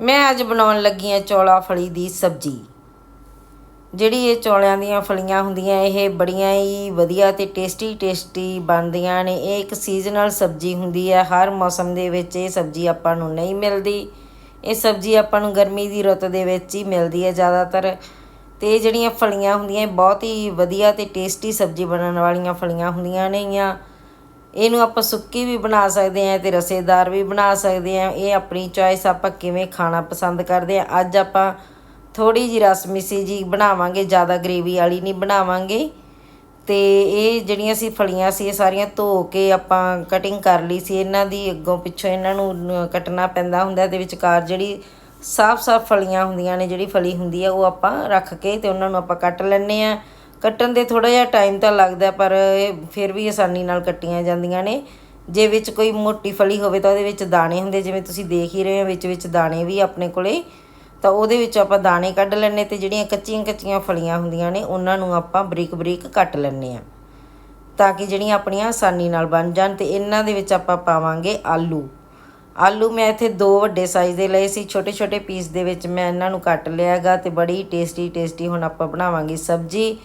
ਮੈਂ ਅੱਜ ਬਣਾਉਣ ਲੱਗੀ ਹਾਂ ਚੌਲਾ ਫਲੀ ਦੀ ਸਬਜ਼ੀ। ਜਿਹੜੀ ਇਹ ਚੌਲਿਆਂ ਦੀਆਂ ਫਲੀਆਂ ਹੁੰਦੀਆਂ, ਇਹ ਬੜੀਆਂ ਹੀ ਵਧੀਆ ਤੇ ਟੇਸਟੀ ਟੇਸਟੀ ਬਣਦੀਆਂ ਨੇ। ਇਹ ਇੱਕ ਸੀਜ਼ਨਲ ਸਬਜ਼ੀ ਹੁੰਦੀ ਹੈ। ਹਰ ਮੌਸਮ ਦੇ ਵਿੱਚ ਇਹ ਸਬਜ਼ੀ ਆਪਾਂ ਨੂੰ ਨਹੀਂ ਮਿਲਦੀ। ਇਹ ਸਬਜ਼ੀ ਆਪਾਂ ਨੂੰ ਗਰਮੀ ਦੀ ਰੁੱਤ ਦੇ ਵਿੱਚ ਹੀ ਮਿਲਦੀ ਹੈ ਜ਼ਿਆਦਾਤਰ। ਤੇ ਇਹ ਜਿਹੜੀਆਂ ਫਲੀਆਂ ਹੁੰਦੀਆਂ, ਇਹ ਬਹੁਤ ਹੀ ਵਧੀਆ ਤੇ ਟੇਸਟੀ ਸਬਜ਼ੀ ਬਣਨ ਵਾਲੀਆਂ ਫਲੀਆਂ ਹੁੰਦੀਆਂ ਨੇਗੀਆਂ। ਇਹਨੂੰ ਆਪਾਂ ਸੁੱਕੀ ਵੀ ਬਣਾ ਸਕਦੇ ਹਾਂ ਤੇ ਰਸੇਦਾਰ ਵੀ ਬਣਾ ਸਕਦੇ ਹਾਂ। ਇਹ ਆਪਣੀ ਚੋਇਸ ਆਪਾਂ ਕਿਵੇਂ ਖਾਣਾ ਪਸੰਦ ਕਰਦੇ ਹਾਂ। ਅੱਜ ਆਪਾਂ ਥੋੜੀ ਜੀ ਰਸ ਮਿੱਸੀ ਜੀ ਬਣਾਵਾਂਗੇ, ਜ਼ਿਆਦਾ ਗ੍ਰੇਵੀ ਵਾਲੀ ਨਹੀਂ ਬਣਾਵਾਂਗੇ। ਤੇ ਇਹ ਜਿਹੜੀਆਂ ਸੀ ਫਲੀਆਂ ਸੀ, ਇਹ ਸਾਰੀਆਂ ਧੋ ਕੇ ਆਪਾਂ ਕਟਿੰਗ ਕਰ ਲਈ ਸੀ। ਇਹਨਾਂ ਦੀ ਅੱਗੋਂ ਪਿੱਛੋਂ ਇਹਨਾਂ ਨੂੰ ਕੱਟਣਾ ਪੈਂਦਾ ਹੁੰਦਾ ਤੇ ਵਿਚਕਾਰ ਜਿਹੜੀ ਸਾਫ਼-ਸਾਫ਼ ਫਲੀਆਂ ਹੁੰਦੀਆਂ ਨੇ, ਜਿਹੜੀ ਫਲੀ ਹੁੰਦੀ ਆ ਉਹ ਆਪਾਂ ਰੱਖ ਕੇ ਤੇ ਉਹਨਾਂ ਨੂੰ ਆਪਾਂ ਕੱਟ ਲੈਣੇ ਆ ਕੱਟਣ ਦੇ ਥੋੜਾ ਜਿਹਾ ਟਾਈਮ ਤਾਂ ਲੱਗਦਾ, ਪਰ ਇਹ ਫਿਰ ਵੀ ਆਸਾਨੀ ਨਾਲ ਕੱਟੀਆਂ ਜਾਂਦੀਆਂ ਨੇ। ਜੇ ਵਿੱਚ ਕੋਈ ਮੋਟੀ ਫਲੀ ਹੋਵੇ ਤਾਂ ਉਹਦੇ ਵਿੱਚ ਦਾਣੇ ਹੁੰਦੇ, ਜਿਵੇਂ ਤੁਸੀਂ ਦੇਖ ਹੀ ਰਹੇ ਹੋ, ਵਿੱਚ ਵਿੱਚ ਦਾਣੇ ਵੀ ਆਪਣੇ ਕੋਲੇ। ਤਾਂ ਉਹਦੇ ਵਿੱਚ ਆਪਾਂ ਦਾਣੇ ਕੱਢ ਲੈਣੇ ਤੇ ਜਿਹੜੀਆਂ ਕੱਚੀਆਂ ਕੱਚੀਆਂ ਫਲੀਆਂ ਹੁੰਦੀਆਂ ਨੇ, ਉਹਨਾਂ ਨੂੰ ਆਪਾਂ ਬਰੀਕ ਬਰੀਕ ਕੱਟ ਲੈਣੇ ਆ ਤਾਂ ਕਿ ਜਿਹੜੀਆਂ ਆਪਣੀਆਂ ਆਸਾਨੀ ਨਾਲ ਬਣ ਜਾਣ ਤੇ ਇਹਨਾਂ ਦੇ ਵਿੱਚ ਆਪਾਂ ਪਾਵਾਂਗੇ ਆਲੂ। ਆਲੂ ਮੈਂ ਇੱਥੇ ਦੋ ਵੱਡੇ ਸਾਈਜ਼ ਦੇ ਲਏ ਸੀ, ਛੋਟੇ ਛੋਟੇ ਪੀਸ ਦੇ ਵਿੱਚ ਮੈਂ ਇਹਨਾਂ ਨੂੰ ਕੱਟ ਲਿਆਗਾ ਤੇ ਬੜੀ ਟੇਸਟੀ ਟੇਸਟੀ ਹੁਣ ਆਪਾਂ ਬਣਾਵਾਂਗੇ ਸਬਜ਼ੀ।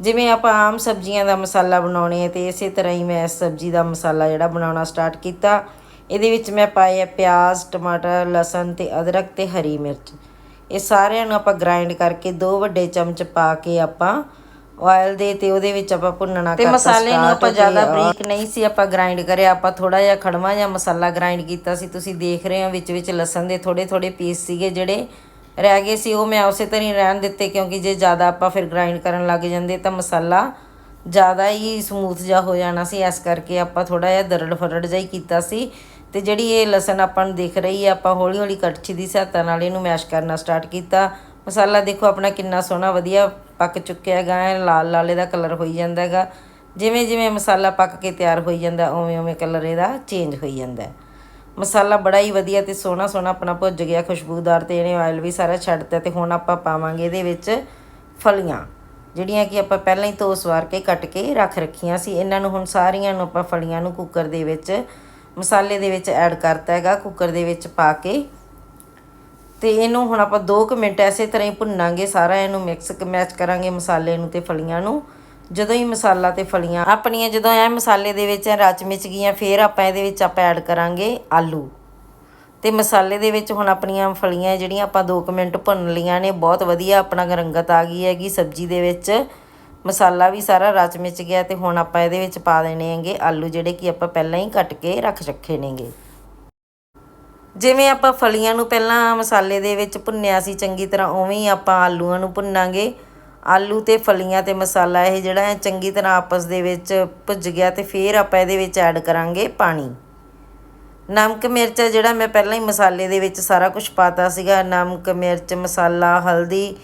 ਜਿਵੇਂ ਆਪਾਂ ਆਮ ਸਬਜ਼ੀਆਂ ਦਾ ਮਸਾਲਾ ਬਣਾਉਣੇ ਆ ਤੇ ਇਸੇ ਤਰ੍ਹਾਂ ਹੀ ਮੈਂ ਇਸ ਸਬਜ਼ੀ ਦਾ ਮਸਾਲਾ ਜਿਹੜਾ ਬਣਾਉਣਾ ਸਟਾਰਟ ਕੀਤਾ। ਇਹਦੇ ਵਿੱਚ ਮੈਂ ਪਾਏ ਆ ਪਿਆਜ਼ ਟਮਾਟਰ ਲਸਣ ਤੇ ਅਦਰਕ ਤੇ ਹਰੀ ਮਿਰਚ। ਇਹ ਸਾਰਿਆਂ ਨੂੰ ਆਪਾਂ ਗ੍ਰਾਈਂਡ ਕਰਕੇ ਦੋ ਵੱਡੇ ਚਮਚ ਪਾ ਕੇ ਆਪਾਂ ਆਇਲ ਦੇ ਤੇ ਉਹਦੇ ਵਿੱਚ ਆਪਾਂ ਭੁੰਨਣਾ ਤੇ ਕਰਤਾ ਮਸਾਲੇ ਨੂੰ ਆਪਾਂ ਤੇ, ਜ਼ਿਆਦਾ ਬਰੀਕ ਨਹੀਂ ਸੀ ਆਪਾਂ ਗ੍ਰਾਈਂਡ ਕਰਿਆ ਆਪਾਂ ਥੋੜਾ ਜਿਹਾ ਖੜਵਾ ਜਿਹਾ ਮਸਾਲਾ ਗ੍ਰਾਈਂਡ ਕੀਤਾ ਸੀ। ਤੁਸੀਂ ਦੇਖ ਰਹੇ ਹੋ ਵਿੱਚ ਵਿੱਚ ਲਸਣ ਦੇ ਥੋੜੇ ਥੋੜੇ ਪੀਸ ਸੀਗੇ ਜਿਹੜੇ ਰਹਿ ਗਏ ਸੀ, ਉਹ ਮੈਂ ਉਸੇ ਤਰ੍ਹਾਂ ਹੀ ਰਹਿਣ ਦਿੱਤੇ ਕਿਉਂਕਿ ਜੇ ਜ਼ਿਆਦਾ ਆਪਾਂ ਫਿਰ ਗ੍ਰਾਈਂਡ ਕਰਨ ਲੱਗ ਜਾਂਦੇ ਤਾਂ ਮਸਾਲਾ ਜ਼ਿਆਦਾ ਹੀ ਸਮੂਥ ਜਿਹਾ ਹੋ ਜਾਣਾ ਸੀ। ਇਸ ਕਰਕੇ ਆਪਾਂ ਥੋੜਾ ਜਿਹਾ ਦਰੜ ਫਰੜ ਜਿਹਾ ਹੀ ਕੀਤਾ ਸੀ ਤੇ ਜਿਹੜੀ ਇਹ ਲਸਣ ਆਪਾਂ ਨੂੰ ਦਿਖ ਰਹੀ ਹੈ, ਆਪਾਂ ਹੌਲੀ ਹੌਲੀ ਕੜਛੀ ਦੀ ਸਹਾਇਤਾ ਨਾਲ ਇਹਨੂੰ ਮੈਸ਼ ਕਰਨਾ ਸਟਾਰਟ ਕੀਤਾ। ਮਸਾਲਾ ਦੇਖੋ ਆਪਣਾ ਕਿੰਨਾ ਸੋਹਣਾ ਵਧੀਆ ਪੱਕ ਚੁੱਕਿਆ ਹੈਗਾ, ਐ ਲਾਲ ਲਾਲੇ ਦਾ ਕਲਰ ਹੋਈ ਜਾਂਦਾ ਹੈਗਾ। ਜਿਵੇਂ ਜਿਵੇਂ ਮਸਾਲਾ ਪੱਕ ਕੇ ਤਿਆਰ ਹੋਈ ਜਾਂਦਾ ਉਵੇਂ ਉਵੇਂ ਕਲਰ ਇਹਦਾ ਚੇਂਜ ਹੋਈ ਜਾਂਦਾ ਹੈ। ਮਸਾਲਾ ਬੜਾ ਹੀ ਵਧੀਆ ਤੇ ਸੋਹਣਾ ਸੋਹਣਾ ਆਪਣਾ ਭੁੱਜ ਗਿਆ ਖੁਸ਼ਬੂਦਾਰ ਤੇ ਇਹਨੇ ਆਇਲ ਵੀ ਸਾਰਾ ਛੱਡਤਾ ਤੇ ਹੁਣ ਆਪਾਂ ਪਾਵਾਂਗੇ ਇਹਦੇ ਵਿੱਚ ਫਲੀਆਂ, ਜਿਹੜੀਆਂ ਕਿ ਆਪਾਂ ਪਹਿਲਾਂ ਹੀ ਧੋ ਸਵਾਰ ਕੇ ਕੱਟ ਕੇ ਰੱਖ ਰੱਖੀਆਂ ਸੀ। ਇਹਨਾਂ ਨੂੰ ਹੁਣ ਸਾਰੀਆਂ ਨੂੰ ਆਪਾਂ ਫਲੀਆਂ ਨੂੰ ਕੁੱਕਰ ਦੇ ਵਿੱਚ, ਮਸਾਲੇ ਦੇ ਵਿੱਚ ਐਡ ਕਰਤਾ ਹੈਗਾ ਕੁੱਕਰ ਦੇ ਵਿੱਚ ਪਾ ਕੇ। ਤੇ ਇਹਨੂੰ ਹੁਣ ਆਪਾਂ 2 ਕੁ ਮਿੰਟ ਐਸੇ ਤਰ੍ਹਾਂ ਹੀ ਭੁੰਨਾਂਗੇ, ਸਾਰਾ ਇਹਨੂੰ ਮਿਕਸ ਮੈਚ ਕਰਾਂਗੇ ਮਸਾਲੇ ਨੂੰ ਤੇ ਫਲੀਆਂ ਨੂੰ। ਜਦੋਂ ਹੀ ਮਸਾਲਾ ਤੇ ਫਲੀਆਂ, ਆਪਣੀਆਂ ਜਦੋਂ ਇਹ ਮਸਾਲੇ ਦੇ ਵਿੱਚ ਰਚ ਮਿਚ ਗਈਆਂ, ਫਿਰ ਆਪਾਂ ਇਹਦੇ ਵਿੱਚ ਆਪਾਂ ਐਡ ਕਰਾਂਗੇ ਆਲੂ। ਤੇ ਮਸਾਲੇ ਦੇ ਵਿੱਚ ਹੁਣ ਆਪਣੀਆਂ ਫਲੀਆਂ ਜਿਹੜੀਆਂ ਆਪਾਂ 2 ਕੁ ਮਿੰਟ ਭੁੰਨ ਲਈਆਂ ਨੇ, ਬਹੁਤ ਵਧੀਆ ਆਪਣਾ ਰੰਗਤ ਆ ਗਈ ਹੈਗੀ ਸਬਜ਼ੀ ਦੇ ਵਿੱਚ। ਮਸਾਲਾ ਵੀ ਸਾਰਾ ਰਚ ਮਿਚ ਗਿਆ ਤੇ ਹੁਣ ਆਪਾਂ ਇਹਦੇ ਵਿੱਚ ਪਾ ਦੇਣੇ ਹੈਗੇ ਆਲੂ, ਜਿਹੜੇ ਕਿ ਆਪਾਂ ਪਹਿਲਾਂ ਹੀ ਕੱਟ ਕੇ ਰੱਖ ਰੱਖੇ ਨੇਗੇ। ਜਿਵੇਂ ਆਪਾਂ ਫਲੀਆਂ ਨੂੰ ਪਹਿਲਾਂ ਮਸਾਲੇ ਦੇ ਵਿੱਚ ਭੁੰਨਿਆ ਸੀ, ਚੰਗੀ ਤਰ੍ਹਾਂ ਉਵੇਂ ਹੀ ਆਪਾਂ ਆਲੂਆਂ ਨੂੰ ਭੁੰਨਾਂਗੇ। ਆਲੂ ਤੇ ਫਲੀਆਂ ਤੇ ਮਸਾਲਾ ਇਹ ਜਿਹੜਾ ਹੈ, ਚੰਗੀ ਤਰ੍ਹਾਂ ਆਪਸ ਦੇ ਵਿੱਚ ਭੁੱਜ ਗਿਆ ਤੇ ਫਿਰ ਆਪਾਂ ਇਹਦੇ ਵਿੱਚ ਐਡ ਕਰਾਂਗੇ ਪਾਣੀ। ਨਮਕ ਮਿਰਚ ਹੈ ਜਿਹੜਾ ਮੈਂ ਪਹਿਲਾਂ ਹੀ ਮਸਾਲੇ ਦੇ ਵਿੱਚ ਸਾਰਾ ਕੁਝ ਪਾਤਾ ਸੀਗਾ। ਨਮਕ, ਮਿਰਚ, ਮਸਾਲਾ, ਹਲਦੀ,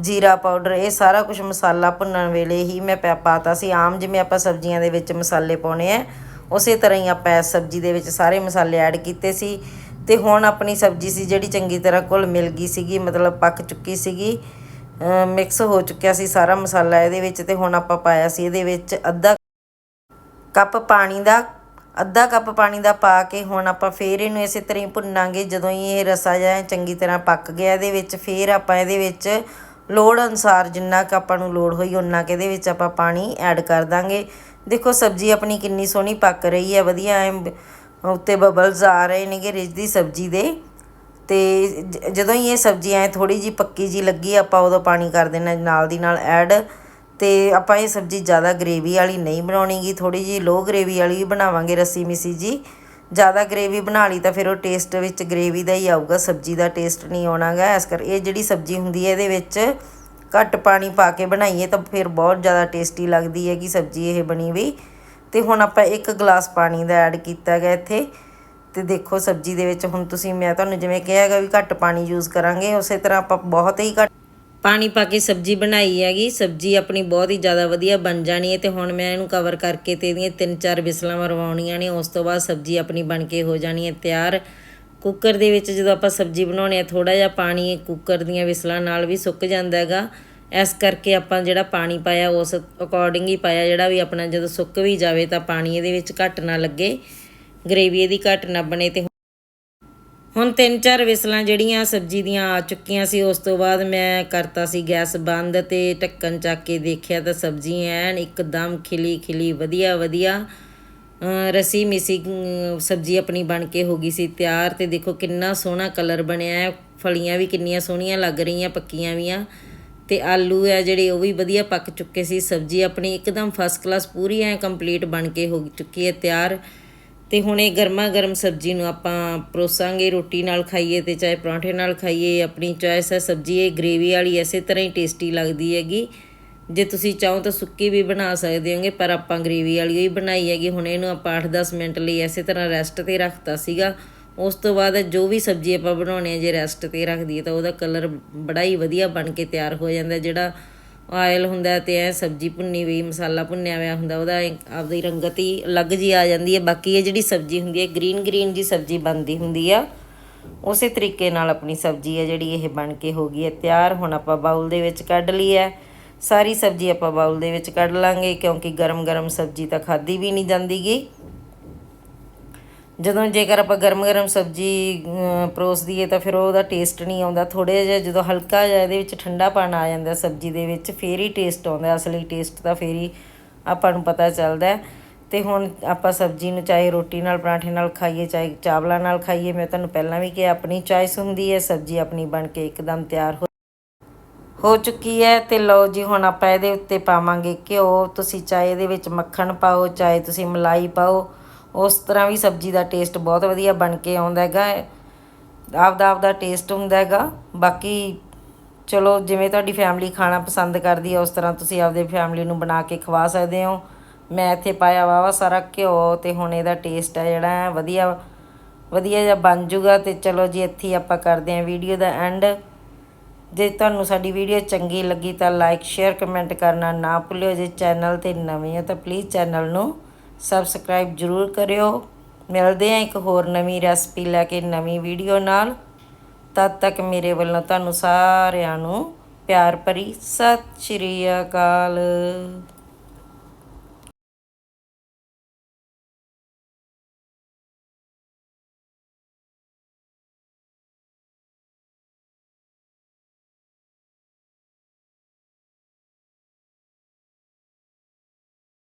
ਜੀਰਾ ਪਾਊਡਰ, ਇਹ ਸਾਰਾ ਕੁਝ ਮਸਾਲਾ ਭੁੰਨਣ ਵੇਲੇ ਹੀ ਮੈਂ ਪਾ- ਪਾਤਾ ਸੀ। ਆਮ ਜਿਵੇਂ ਆਪਾਂ ਸਬਜ਼ੀਆਂ ਦੇ ਵਿੱਚ ਮਸਾਲੇ ਪਾਉਣੇ ਆ, ਉਸੇ ਤਰ੍ਹਾਂ ਹੀ ਆਪਾਂ ਇਸ ਸਬਜ਼ੀ ਦੇ ਵਿੱਚ ਸਾਰੇ ਮਸਾਲੇ ਐਡ ਕੀਤੇ ਸੀ। ਤੇ ਹੁਣ ਆਪਣੀ ਸਬਜ਼ੀ ਸੀ ਜਿਹੜੀ ਚੰਗੀ ਤਰ੍ਹਾਂ ਘੁਲ ਮਿਲ ਗਈ ਸੀਗੀ, ਮਤਲਬ ਪੱਕ ਚੁੱਕੀ ਸੀਗੀ। ਮਿਕਸ ਹੋ ਚੁੱਕਿਆ ਸੀ ਸਾਰਾ ਮਸਾਲਾ ਇਹਦੇ ਵਿੱਚ ਤੇ ਹੁਣ ਆਪਾਂ ਪਾਇਆ ਸੀ ਇਹਦੇ ਵਿੱਚ ਅੱਧਾ ਕੱਪ ਪਾਣੀ ਦਾ, ਅੱਧਾ ਕੱਪ ਪਾਣੀ ਦਾ ਪਾ ਕੇ ਹੁਣ ਆਪਾਂ ਫੇਰ ਇਹਨੂੰ ਇਸੇ ਤਰ੍ਹਾਂ ਹੀ ਭੁੰਨਾਂਗੇ। ਜਦੋਂ ਹੀ ਇਹ ਰਸਾ ਜਿਹਾ ਚੰਗੀ ਤਰ੍ਹਾਂ ਪੱਕ ਗਿਆ ਇਹਦੇ ਵਿੱਚ, ਫੇਰ ਆਪਾਂ ਇਹਦੇ ਵਿੱਚ ਲੋੜ ਅਨੁਸਾਰ ਜਿੰਨਾ ਕੁ ਆਪਾਂ ਨੂੰ ਲੋੜ ਹੋਈ ਉਨਾ ਕੁ ਇਹਦੇ ਵਿੱਚ ਆਪਾਂ ਪਾਣੀ ਐਡ ਕਰ ਦਾਂਗੇ। ਦੇਖੋ ਸਬਜ਼ੀ ਆਪਣੀ ਕਿੰਨੀ ਸੋਹਣੀ ਪੱਕ ਰਹੀ ਹੈ, ਵਧੀਆ ਐਂ ਉੱਤੇ ਬਬਲਸ ਆ ਰਹੇ ਨੇਗੇ ਰਿੱਝਦੀ ਸਬਜ਼ੀ ਦੇ। ਅਤੇ ਜ- ਜਦੋਂ ਹੀ ਇਹ ਸਬਜ਼ੀ ਐ ਥੋੜੀ ਜੀ ਪੱਕੀ ਜਿਹੀ ਲੱਗੀ, ਆਪਾਂ ਉਦੋਂ ਪਾਣੀ ਕਰ ਦੇਣਾ ਨਾਲ ਦੀ ਨਾਲ ਐਡ। ਅਤੇ ਆਪਾਂ ਇਹ ਸਬਜ਼ੀ ਜ਼ਿਆਦਾ ਗਰੇਵੀ ਵਾਲੀ ਨਹੀਂ ਬਣਾਉਣੀਗੀ, ਥੋੜ੍ਹੀ ਜਿਹੀ ਲੋਅ ਗ੍ਰੇਵੀ ਵਾਲੀ ਵੀ ਬਣਾਵਾਂਗੇ ਰੱਸੀ ਮਿੱਸੀ ਜੀ। ਜ਼ਿਆਦਾ ਗਰੇਵੀ ਬਣਾ ਲਈ ਤਾਂ ਫਿਰ ਉਹ ਟੇਸਟ ਵਿੱਚ ਗਰੇਵੀ ਦਾ ਹੀ ਆਊਗਾ, ਸਬਜ਼ੀ ਦਾ ਟੇਸਟ ਨਹੀਂ ਆਉਣਾਗਾ। ਇਸ ਕਰ, ਇਹ ਜਿਹੜੀ ਸਬਜ਼ੀ ਹੁੰਦੀ ਹੈ ਇਹਦੇ ਵਿੱਚ ਘੱਟ ਪਾਣੀ ਪਾ ਕੇ ਬਣਾਈਏ ਤਾਂ ਫਿਰ ਬਹੁਤ ਜ਼ਿਆਦਾ ਟੇਸਟੀ ਲੱਗਦੀ ਹੈਗੀ ਸਬਜ਼ੀ ਇਹ ਬਣੀ ਵੀ। ਅਤੇ ਹੁਣ ਆਪਾਂ ਇੱਕ ਗਲਾਸ ਪਾਣੀ ਦਾ ਐਡ ਕੀਤਾ ਗਿਆ ਇੱਥੇ। ਤੇ ਦੇਖੋ ਸਬਜ਼ੀ ਦੇ ਵਿੱਚ ਹੁਣ ਤੁਸੀਂ, ਮੈਂ ਤੁਹਾਨੂੰ ਜਿਵੇਂ ਕਿਹਾ ਹੈਗਾ ਵੀ ਘੱਟ ਪਾਣੀ ਯੂਜ਼ ਕਰਾਂਗੇ, ਉਸੇ ਤਰ੍ਹਾਂ ਆਪਾਂ ਬਹੁਤ ਹੀ ਘੱਟ ਪਾਣੀ ਪਾ ਕੇ ਸਬਜ਼ੀ ਬਣਾਈ ਹੈਗੀ, ਸਬਜ਼ੀ ਆਪਣੀ ਬਹੁਤ ਹੀ ਜ਼ਿਆਦਾ ਵਧੀਆ ਬਣ ਜਾਣੀ ਹੈ ਤੇ ਹੁਣ ਮੈਂ ਇਹਨੂੰ ਕਵਰ ਕਰਕੇ ਤੇ ਇਹਦੀਆਂ ਤਿੰਨ ਚਾਰ ਵਿਸਲਾਂ ਮਰਵਾਉਣੀਆਂ ਨੇ, ਉਸ ਤੋਂ ਬਾਅਦ ਸਬਜ਼ੀ ਆਪਣੀ ਬਣ ਕੇ ਹੋ ਜਾਣੀ ਹੈ ਤਿਆਰ। ਕੁੱਕਰ ਦੇ ਵਿੱਚ ਜਦੋਂ ਆਪਾਂ ਸਬਜ਼ੀ ਬਣਾਉਣੀ ਆ ਥੋੜਾ ਜਿਹਾ ਪਾਣੀ ਕੁੱਕਰ ਦੀਆਂ ਵਿਸਲਾਂ ਨਾਲ ਵੀ ਸੁੱਕ ਜਾਂਦਾ ਹੈਗਾ। ਇਸ ਕਰਕੇ ਆਪਾਂ ਜਿਹੜਾ ਪਾਣੀ ਪਾਇਆ, ਉਸ ਅਕੋਰਡਿੰਗ ਹੀ ਪਾਇਆ, ਜਿਹੜਾ ਵੀ ਆਪਣਾ ਜਦੋਂ ਸੁੱਕ ਵੀ ਜਾਵੇ ਤਾਂ ਪਾਣੀ ਇਹਦੇ ਵਿੱਚ ਘੱਟ ਨਾ ਲੱਗੇ। ਗ੍ਰੇਵੀ ਇਹਦੀ ਘੱਟ ਨਾ ਬਣੇ ਤੇ ਹੁਣ ਤਿੰਨ ਚਾਰ ਵਿਸਲਾਂ ਜਿਹੜੀਆਂ ਸਬਜ਼ੀ ਦੀਆਂ ਆ ਚੁੱਕੀਆਂ ਸੀ ਉਸ ਤੋਂ ਬਾਅਦ ਮੈਂ ਕਰਤਾ ਸੀ ਗੈਸ ਬੰਦ ਤੇ ਢੱਕਣ ਚੱਕ ਕੇ ਦੇਖਿਆ ਤਾਂ ਸਬਜ਼ੀ ਐਨ ਇੱਕਦਮ ਖਿਲੀ ਖਿਲੀ ਵਧੀਆ ਵਧੀਆ। ਅ, ਰਸੀ ਮਿਸੀ ਸਬਜ਼ੀ ਆਪਣੀ ਬਣ ਕੇ ਹੋ ਗਈ ਸੀ ਤਿਆਰ ਤੇ ਦੇਖੋ ਕਿੰਨਾ ਸੋਹਣਾ ਕਲਰ ਬਣਿਆ ਹੈ। ਫਲੀਆਂ ਵੀ ਕਿੰਨੀਆਂ ਸੋਹਣੀਆਂ ਲੱਗ ਰਹੀਆਂ ਪੱਕੀਆਂ ਵੀਆਂ ਤੇ ਆਲੂ ਆ ਜਿਹੜੇ ਉਹ ਵੀ ਵਧੀਆ ਪੱਕ ਚੁੱਕੇ ਸੀ ਸਬਜ਼ੀ ਆਪਣੀ ਇੱਕਦਮ ਫਸਟ ਕਲਾਸ ਪੂਰੀ ਐ ਕੰਪਲੀਟ ਬਣ ਕੇ ਹੋ ਚੁੱਕੀ ਹੈ ਤਿਆਰ। ਤੇ ਹੁਣ ਇਹ ਗਰਮਾ ਗਰਮ ਸਬਜ਼ੀ ਨੂੰ ਆਪਾਂ ਪਰੋਸਾਂਗੇ ਰੋਟੀ ਨਾਲ ਖਾਈਏ ਤੇ ਚਾਹੇ ਪਰੌਂਠੇ ਨਾਲ ਖਾਈਏ, ਆਪਣੀ ਚੋਇਸ ਹੈ ਸਬਜ਼ੀ ਇਹ ਗ੍ਰੇਵੀ ਵਾਲੀ ਐਸੇ ਤਰ੍ਹਾਂ ਹੀ ਟੇਸਟੀ ਲੱਗਦੀ ਹੈਗੀ। ਜੇ ਤੁਸੀਂ ਚਾਹੋ ਤਾਂ ਸੁੱਕੀ ਵੀ ਬਣਾ ਸਕਦੇ ਹੋਗੇ, ਪਰ ਆਪਾਂ ਗ੍ਰੇਵੀ ਵਾਲੀ ਹੀ ਬਣਾਈ ਹੈਗੀ। ਹੁਣ ਇਹਨੂੰ ਆਪਾਂ 8-10 ਮਿੰਟ ਲਈ ਐਸੇ ਤਰ੍ਹਾਂ ਰੈਸਟ ਤੇ ਰੱਖਤਾ ਸੀਗਾ। ਉਸ ਤੋਂ ਬਾਅਦ ਜੋ ਵੀ ਸਬਜ਼ੀ ਆਪਾਂ ਬਣਾਉਣੀ ਹੈ, ਜੇ ਰੈਸਟ ਤੇ ਰੱਖ ਦਈਏ ਤਾਂ ਉਹਦਾ ਕਲਰ ਬੜਾ ਹੀ ਵਧੀਆ ਬਣ ਕੇ ਤਿਆਰ ਹੋ ਜਾਂਦਾ, ਜਿਹੜਾ ਆਇਲ ਹੁੰਦਾ ਤੇ ਐ ਸਬਜ਼ੀ ਭੁੰਨੀ ਹੋਈ ਮਸਾਲਾ ਭੁੰਨਿਆ ਹੋਇਆ ਹੁੰਦਾ, ਉਹਦਾ ਆਪਦੀ ਰੰਗਤ ਹੀ ਅਲੱਗ ਜੀ ਆ ਜਾਂਦੀ ਹੈ। ਬਾਕੀ ਇਹ ਜਿਹੜੀ ਸਬਜ਼ੀ ਹੁੰਦੀ ਹੈ, ਗ੍ਰੀਨ ਗ੍ਰੀਨ ਜੀ ਸਬਜ਼ੀ ਬਣਦੀ ਹੁੰਦੀ ਆ, ਉਸੇ ਤਰੀਕੇ ਨਾਲ ਆਪਣੀ ਸਬਜ਼ੀ ਹੈ ਜਿਹੜੀ ਇਹ ਬਣ ਕੇ ਹੋ ਗਈ ਹੈ। ਤਿਆਰ ਹੁਣ ਆਪਾਂ ਬਾਉਲ ਦੇ ਵਿੱਚ ਕੱਢ ਲਈ ਹੈ। ਸਾਰੀ ਸਬਜ਼ੀ ਆਪਾਂ ਬਾਉਲ ਦੇ ਵਿੱਚ ਕੱਢ ਲਾਂਗੇ ਕਿਉਂਕਿ ਗਰਮ ਗਰਮ ਸਬਜ਼ੀ ਤਾਂ ਖਾਦੀ ਵੀ ਨਹੀਂ ਜਾਂਦੀਗੀ। ਜਦੋਂ ਜੇਕਰ ਆਪਾਂ ਗਰਮ ਗਰਮ ਸਬਜ਼ੀ ਅਮ, ਪਰੋਸ ਦਈਏ ਤਾਂ ਫਿਰ ਉਹਦਾ ਟੇਸਟ ਨਹੀਂ ਆਉਂਦਾ। ਥੋੜੇ ਜਿਹਾ ਜਦੋਂ ਹਲਕਾ ਜਿਹਾ ਇਹਦੇ ਵਿੱਚ ਠੰਡਾਪਣ ਆ ਜਾਂਦਾ ਸਬਜ਼ੀ ਦੇ ਵਿੱਚ ਫੇਰ ਹੀ ਟੇਸਟ ਆਉਂਦਾ। ਅਸਲੀ ਟੇਸਟ ਤਾਂ ਫੇਰ ਹੀ ਆਪਾਂ ਨੂੰ ਪਤਾ ਚੱਲਦਾ ਹੈ। ਤੇ ਹੁਣ ਆਪਾਂ ਸਬਜ਼ੀ ਨੂੰ ਚਾਹੇ ਰੋਟੀ ਨਾਲ ਪਰਾਂਠੇ ਨਾਲ ਖਾਈਏ ਚਾਹੇ ਚਾਵਲਾਂ ਨਾਲ ਖਾਈਏ ਮੈਂ ਤੁਹਾਨੂੰ ਪਹਿਲਾਂ ਵੀ ਕਿਹਾ ਆਪਣੀ ਚੋਇਸ ਹੁੰਦੀ ਹੈ ਸਬਜ਼ੀ ਆਪਣੀ ਬਣ ਕੇ ਇੱਕਦਮ ਤਿਆਰ ਹੋ ਹੋ ਚੁੱਕੀ ਹੈ। ਤੇ ਲਓ ਜੀ ਹੁਣ ਆਪਾਂ ਇਹਦੇ ਉੱਤੇ ਪਾਵਾਂਗੇ ਘਿਓ। ਤੁਸੀਂ ਚਾਹੇ ਇਹਦੇ ਵਿੱਚ ਮੱਖਣ ਪਾਓ ਚਾਹੇ ਤੁਸੀਂ ਮਲਾਈ ਪਾਓ। ਉਸ ਤਰ੍ਹਾਂ ਵੀ ਸਬਜ਼ੀ ਦਾ ਟੇਸਟ ਬਹੁਤ ਵਧੀਆ ਬਣ ਕੇ ਆਉਂਦਾ ਹੈਗਾ ਆਪਦਾ ਆਪਦਾ ਟੇਸਟ ਹੁੰਦਾ ਹੈਗਾ। ਬਾਕੀ ਚਲੋ, ਜਿਵੇਂ ਤੁਹਾਡੀ ਫੈਮਿਲੀ ਖਾਣਾ ਪਸੰਦ ਕਰਦੀ ਹੈ ਉਸ ਤਰ੍ਹਾਂ ਤੁਸੀਂ ਆਪਦੇ ਫੈਮਿਲੀ ਨੂੰ ਬਣਾ ਕੇ ਖਵਾ ਸਕਦੇ ਹੋ। ਮੈਂ ਇੱਥੇ ਪਾਇਆ ਵਾ ਵਾ ਸਾਰਾ ਘਿਓ ਤੇ ਹੁਣ ਇਹਦਾ ਟੇਸਟ ਹੈ ਜਿਹੜਾ ਹੈ ਵਧੀਆ ਵਧੀਆ ਜਿਹਾ ਬਣ ਜੂਗਾ ਤੇ ਚਲੋ ਜੀ, ਇੱਥੇ ਹੀ ਆਪਾਂ ਕਰਦੇ ਹਾਂ ਵੀਡੀਓ ਦਾ ਐਂਡ ਜੇ ਤੁਹਾਨੂੰ ਸਾਡੀ ਵੀਡੀਓ ਚੰਗੀ ਲੱਗੀ ਤਾਂ ਲਾਈਕ ਸ਼ੇਅਰ ਕਮੈਂਟ ਕਰਨਾ ਨਾ ਭੁੱਲਿਓ ਜੇ ਚੈਨਲ ਤੇ ਨਵੇਂ ਹੋ ਤਾਂ ਪਲੀਜ਼ ਚੈਨਲ ਨੂੰ ਸਬਸਕ੍ਰਾਈਬ ਜਰੂਰ ਕਰਿਓ। ਮਿਲਦੇ ਹਾਂ ਇੱਕ ਹੋਰ ਨਵੀਂ ਰੈਸਪੀ ਲੈ ਕੇ ਨਵੀਂ ਵੀਡੀਓ ਨਾਲ। ਤਦ ਤੱਕ ਮੇਰੇ ਵੱਲੋਂ ਤੁਹਾਨੂੰ ਸਾਰਿਆਂ ਨੂੰ ਪਿਆਰ ਭਰੀ ਸਤਿ ਸ਼੍ਰੀ ਅਕਾਲ।